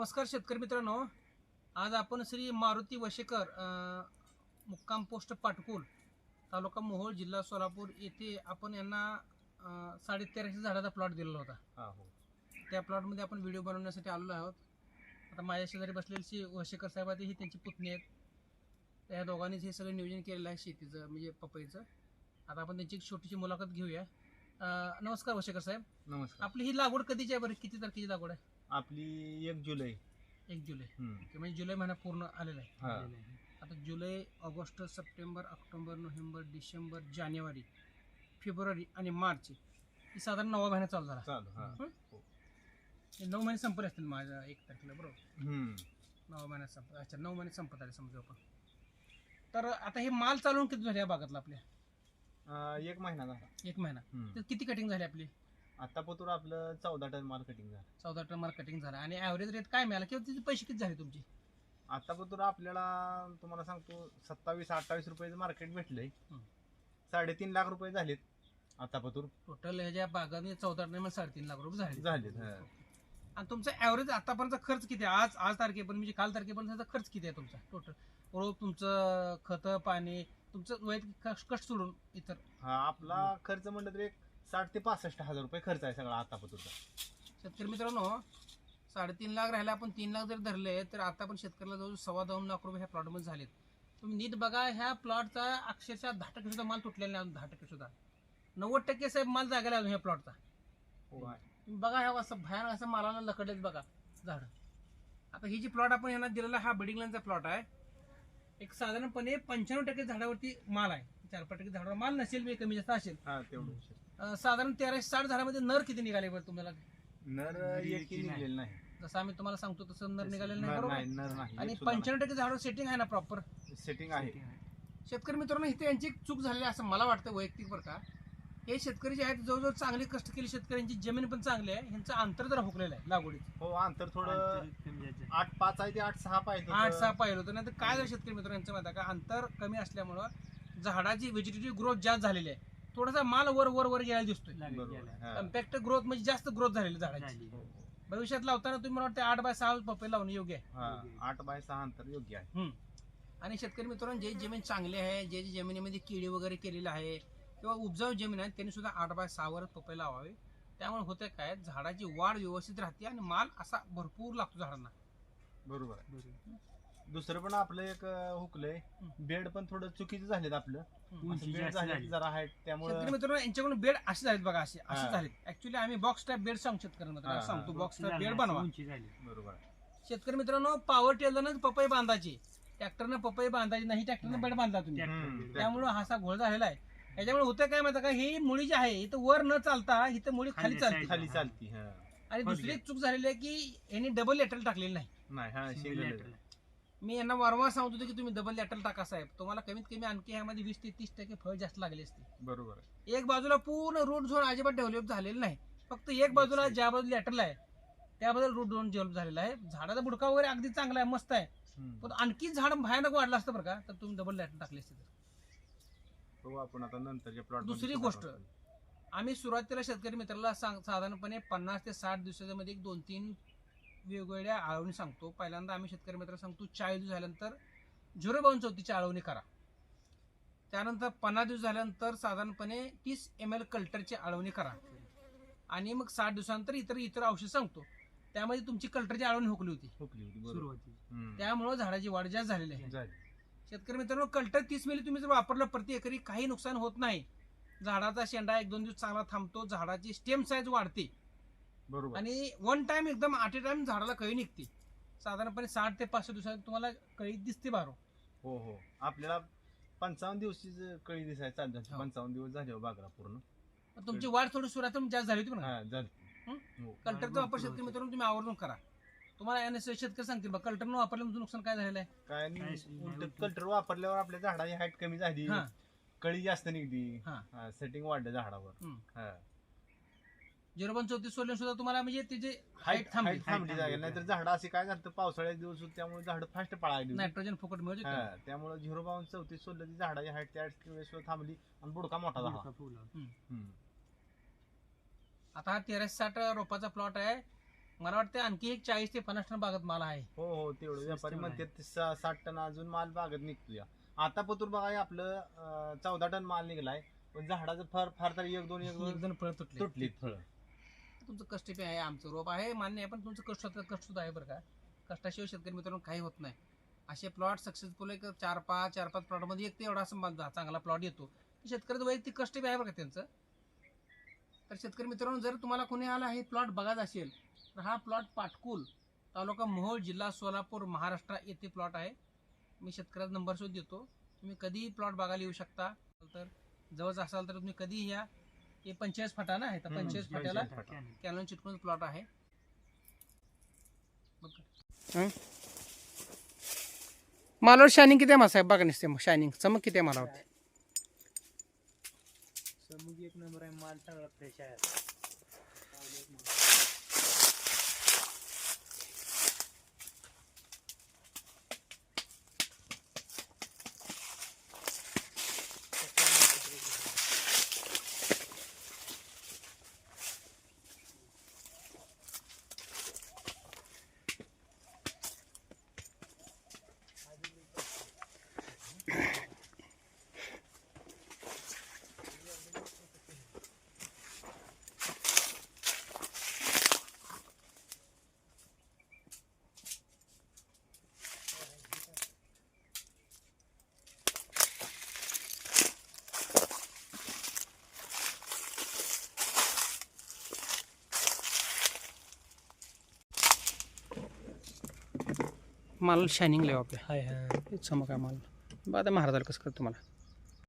नमस्कार शेतकरी मित्रांनो. आज आपण श्री मारुती वशेकर मुक्काम पोस्ट पाटकुल तालुका मोहोळ जिल्हा सोलापूर येथे आपण यांना अ, साडेतेराशे झाडाचा प्लॉट दिलेला होता. हा त्या प्लॉटमध्ये आपण व्हिडिओ बनवण्यासाठी आलेलो आहोत. आता माझ्या शेजारी बसलेली श्री वशेकर साहेब आहेत ही त्यांची पुतणी आहेत. त्या दोघांनीच हे सगळं नियोजन केलेलं आहे शेतीचं म्हणजे पपईचं. आता आपण त्यांची एक छोटीशी मुलाखत घेऊया. नमस्कार वशेकर साहेब. नमस्कार. आपली ही लागवड कधीची आहे बरं? किती तारखेची लागवड आहे? आपली एक जुलै. एक जुलै. हम्म. ओके, म्हणजे जुलै महिना पूर्ण आलेला आहे. हा. आता जुलै August September October November December जानेवारी फेब्रुवारी आणि मार्च ही साधारण नवा महिना चालू झाला. चालू हा. हं? हो. हे नऊ महिने संपले असतील माझ्या एक तारखेला बरोबर? हम्म. नऊ महिन्यात संपत अच्छा नऊ महिने संपत आले समजा आपण. तर आता हे माल चालवून किती झाले या बागातला आपल्या? अं, एक महिना झाला. एक महिना. हम्म. तर किती कटिंग झाली आपली? आता पतूर आपलं चौदा टन माल कटिंग झालं. चौदा टन माल कटिंग झाला. आणि ॲव्हरेज रेट काय मिळाला? किंवा तिचे पैसे किती झाले तुमचे? आता पतूर आपल्याला तुम्हाला सांगतो सत्तावीस अठ्ठावीस रुपयाचं मार्केट भेटलंय. हम्म. साडेतीन लाख रुपये झालेत आता पतूर. टोटल ह्याच्या बागाने चौदा टनमध्ये साडेतीन लाख रुपये झाले झालेत हा. आणि तुमचा ॲव्हरेज आतापर्यंत खर्च किती आहे? आज आज तारखेपर्यंत म्हणजे काल तारखेपर्यंत खर्च किती आहे तुमचा? टोटल रोज तुमचं खतं पाणी तुमचं वैयक्तिक कष्ट कष्ट सोडून इतर. हा आपला खर्च म्हणलं तर एक साठ ते पासष्ट हजार रुपये खर्च आहे सगळा आता पतूरचा शेतकरी मित्रांनो साडेतीन लाख राहिला आपण तीन लाख जर धरले तर आता पण शेतकऱ्याला जवळ सव्वा दोन लाख रुपये ह्या प्लॉटमध्ये झालेत. तुम्ही नीट बघा ह्या प्लॉटचा अक्षरशः दहा टक्के सुद्धा माल तुटलेला नाही अजून दहा टक्के सुद्धा. नव्वद टक्के साहेब माल जागेला अजून ह्या प्लॉटचा. तुम्ही बघा ह्या असं भयानक असं मालाला लकडलेत बघा झाड. आता ही जी प्लॉट आपण यांना दिलेला हा बिडिंग लाईनचा प्लॉट आहे. एक साधारणपणे पंच्याण्णव टक्के झाडावरती माल आहे. चार पाच टक्के झाडावर माल नसेल मी कमी जास्त असेल. हा तेवढं अं, साधारण तेराशे साठ झाडामध्ये नर किती निघाले बरं तुम्हाला? नर निघलेलं नाही. जसं आम्ही तुम्हाला सांगतो तसं नर निघालेलं नाही नर बरोबर? नाही नर नाही आणि एक पंच्याण्णव टक्के झाडावर सेटिंग आहे ना प्रॉपर. सेटिंग आहे. शेतकरी मित्रांनो इथे यांची एक चूक झालेली आहे असं मला वाटतं वैयक्तिक बरं का. हे शेतकरी जे आहेत जवळजवळ चांगले कष्ट केले शेतकऱ्यांची जमीन पण चांगली आहे ह्यांचं अंतर जरा हुकलेलं आहे लागवडीत हो अंतर थोडं आठ पाच आहे ते आठ सहा पाहिजे आठ सहा पाहिलं होतं नाही तर काय झालं शेतकरी मित्रांनो यांचं माहिती आहे का? अंतर कमी असल्यामुळं झाडाची व्हेजिटेटिव्ह ग्रोथ जास्त झालेली आहे. थोडासा माल वर वर वर गेला दिसतोय. बरोबर हा. कम्पॅक्ट ग्रोथ म्हणजे जास्त ग्रोथ झालेली झाडाची. हो. भविष्यात लावताना तुम्ही मला वाटतं आठ बाय सहा पपई लावणं योग्य आहे. हा आठ बाय सहा अंतर योग्य आहे. हम्म. आणि शेतकरी मित्रांनो जे जमीन चांगली आहे जे जे जमिनीमध्ये किडी वगैरे केलेलं आहे किंवा उपजाऊ जमीन आहे त्यांनी सुद्धा आठ बाय सहावर पपई लावावे. त्यामुळे होते काय झाडाची वाढ व्यवस्थित राहते आणि माल असा भरपूर लागतो झाडांना. बरोबर आहे. दुसरं पण आपलं एक हुकलंय. बेड पण थोडं चुकीचं झालेत आपलं. बेड झाले. जरा हाईट शेतकरी त्यामुळे मित्रांनो यांच्याकडून बेड असे झालेत बघा असे असे. झालेत. ऍक्च्युली आम्ही बॉक्स टाईप बेड सांगू शेतकरी मित्रांनो सांगतो. बॉक्स टाईप बेड बनवा. बरोबर. शेतकरी मित्रांनो पॉवर टेलरनं पपई बांधायची. ट्रॅक्टरनं पपई बांधायची नाही ट्रॅक्टरनं बेड बांधला तुम्ही. त्यामुळं हा असा घोळ झालेला आहे. याच्यामुळे होतं काय माहिती का? ही मुळी जी आहे इथं वर न चालता इथं मुळी खाली चालते. खाली चालती हा. आणि दुसरी एक चूक झालेली आहे की यांनी डबल लेटल टाकलेली नाही. नाही हा सिंगल मी यांना वारंवार सांगत होतो की तुम्ही डबल लेटल टाका साहेब. तुम्हाला कमीत कमी आणखी ह्यामध्ये वीस ते तीस टक्के फळ जास्त लागले असते. बरोबर आहे. एक बाजूला पूर्ण रूट झोन अजिबात डेव्हलप झालेलं नाही. फक्त एक बाजूला ज्या बाजूला लेटरला आहे त्याबद्दल रूट झोन डेव्हलप झालेला आहे. झाडाचा बुडका वगैरे अगदी चांगला आहे मस्त आहे. हम्म. पण आणखी झाड भयानक वाढलं असतं बरं का तर तुम्ही डबल लेटर टाकले असते तर. बघू आपण आता नंतरच्या प्लॉट दुसरी गोष्ट. आम्ही सुरुवातीला शेतकरी मित्राला सांग साधारणपणे पन्नास ते साठ दिवसाच्या मध्ये एक दोन तीन वेगवेगळ्या आळवणी सांगतो. पहिल्यांदा आम्ही शेतकरी मित्राला सांगतो चाळीस दिवस झाल्यानंतर झिरो बावन्न चौथीची आळवणी करा. त्यानंतर पन्नास दिवस झाल्यानंतर साधारणपणे तीस एम एल कल्टरची आळवणी करा. आणि मग साठ दिवसानंतर इतर इतर औषध सांगतो. त्यामध्ये तुमची कल्टरची आळवणी हुकली होती. हुकली होती हम्म. त्यामुळं झाडाची वाढ जास्त झालेली आहे. शेतकरी मित्रांनो कल्टर तीस मिली तुम्ही जर वापरलं प्रति एकरी काही नुकसान होत नाही. झाडाचा शेंडा एक दोन दिवस चांगला थांबतो झाडाची स्टेम साईज वाढते. बरोबर. आणि वन टाइम एकदम आठ ए टाइम झाडाला कळी निघते. साधारणपणे साठ ते पाचशे दिवसात तुम्हाला कळी दिसते बारो. हो हो. आपल्याला पंचावन्न दिवशी कळी दिसाय हो. पंचावन्न दिवस झाले हो बागला पूर्ण. पण तुमची वाढ थोडी सुरुवात जास्त झाली होती म्हणा. हा झाली. हं? हो. कल्टरचा वापर शेतकरी मित्रांनो तुम्ही आवर्जून करा. तुम्हाला याने शेतकरी सांगतील बा कल्टरनं वापरलं तुमचं नुकसान काय झालेलं आहे? काय काय नाही, नाही, उलट उलट- कल्टर वापरल्यावर आपल्या झाडाची हाईट कमी झाली. हा. कळी जास्त निघली. हा. सेटिंग वाढलं झाडावर. हा. झिरो पण चौतीस सोडले सुद्धा तुम्हाला म्हणजे त्याचे हाईट थांबली. हाईट थांबली जागे नाहीतर झाडं असे काय झालं पावसाळ्यात दिवस होते त्यामुळे झाड फास्ट पळायली नायट्रोजन फुकट मिळू हा, त्यामुळे झिरो बावन चौतीस सोडलं ती झाडाची हाईट त्या वेळेस थांबली आणि बुडका मोठा झाला. हम्म. आता हा तेराशे साठ रोपाचा प्लॉट आहे. मला वाटतं आणखी एक चाळीस ते पन्नास टन बागत माल आहे. हो हो तेवढं. व्यापारी तेवढं म्हणतात ते सा- साठ टन अजून माल बागत निघतो या आता पतूर बघा हे आपलं चौदा टन माल निघलाय. पण झाडाचं फार फार तरी एक दोन एक दोन एक दोन फळ तुटले तुटलीत फळं. तुमचं कष्ट बी आहे आमचं रोप आहे मान्य आहे पण तुमचं कष्ट कष्ट सुद्धा आहे बरं का. कष्टाशिवाय शेतकरी मित्रांनो काही होत नाही. असे प्लॉट सक्सेसफुल एक चार पाच चार पाच प्लॉटमध्ये एक ते एवढा संबंध चांगला प्लॉट येतो. शेतकऱ्याचं वैयक्तिक कष्ट बी आहे बरं का त्यांचं? तर शेतकरी मित्रांनो जर तुम्हाला कोणी आला हे प्लॉट बघायचा असेल तर हा प्लॉट पाटकुल तालुका मोहोळ जिल्हा सोलापूर महाराष्ट्र येथे प्लॉट आहे. मी शेतकऱ्याचा नंबर सुद्धा देतो. तुम्ही कधीही प्लॉट बघायला येऊ शकता. तर जवळच असाल तर तुम्ही कधीही या. हे पंचेचाळीस फटा ना आहे तर पंचेचाळीस फाट्याला. कॅनॉन चिटकून प्लॉट आहे. मालावर शायनिंग किती आहे साहेब? बघा नसते शायनिंग चमक किती आहे मालावरती? समूह एक नंबर आहे माल चांगला फ्रेश आहे. माल शायनिंग लावा आपल्या हाय हा हे चमक आहे माल. बघा आता महाराजाला कसं करतो मला